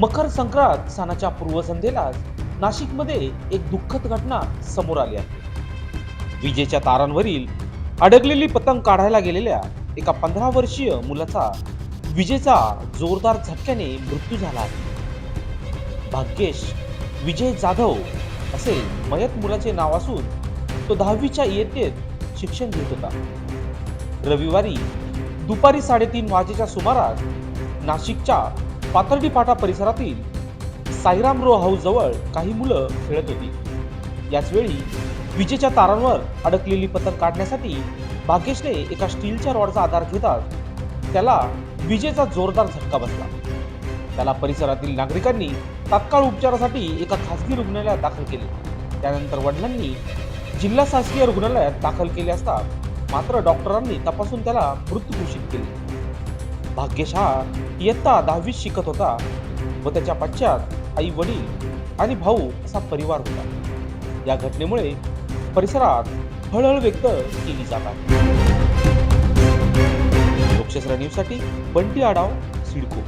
मकर संक्रांत सणाच्या पूर्वसंध्येला नाशिकमध्ये एक दुःखद घटना समोर आली आहे. विजेच्या तारांवरील अडकलेली पतंग काढायला गेलेल्या एका पंधरा वर्षीय मुलाचा विजेचा जोरदार झटक्याने मृत्यू झाला आहे. भाग्येश विजय जाधव असे मयत मुलाचे नाव असून तो दहावीच्या इयत्तेत शिक्षण घेत होता. रविवारी दुपारी साडेतीन वाजेच्या सुमारास नाशिकच्या पाथर्डी फाटा परिसरातील साईराम रो हाऊस जवळ काही मुलं खेळत होती. याचवेळी विजेच्या तारांवर अडकलेली पतंग काढण्यासाठी भाग्येशने एका स्टीलच्या रॉडचा आधार घेताच त्याला विजेचा जोरदार झटका बसला. त्याला परिसरातील नागरिकांनी तात्काळ उपचारासाठी एका खासगी रुग्णालयात दाखल केले. त्यानंतर वडिलांनी जिल्हा शासकीय रुग्णालयात दाखल केले असता मात्र डॉक्टरांनी तपासून त्याला मृत घोषित केले. भाग्यशहा इयत्ता दहावीत शिकत होता व त्याच्या पश्चात आई वडील आणि भाऊ असा परिवार होता. या घटनेमुळे परिसरात हळहळ व्यक्त केली जात आहे. लोकशास्त्र न्यूजसाठी बंटी आडाव सिडको.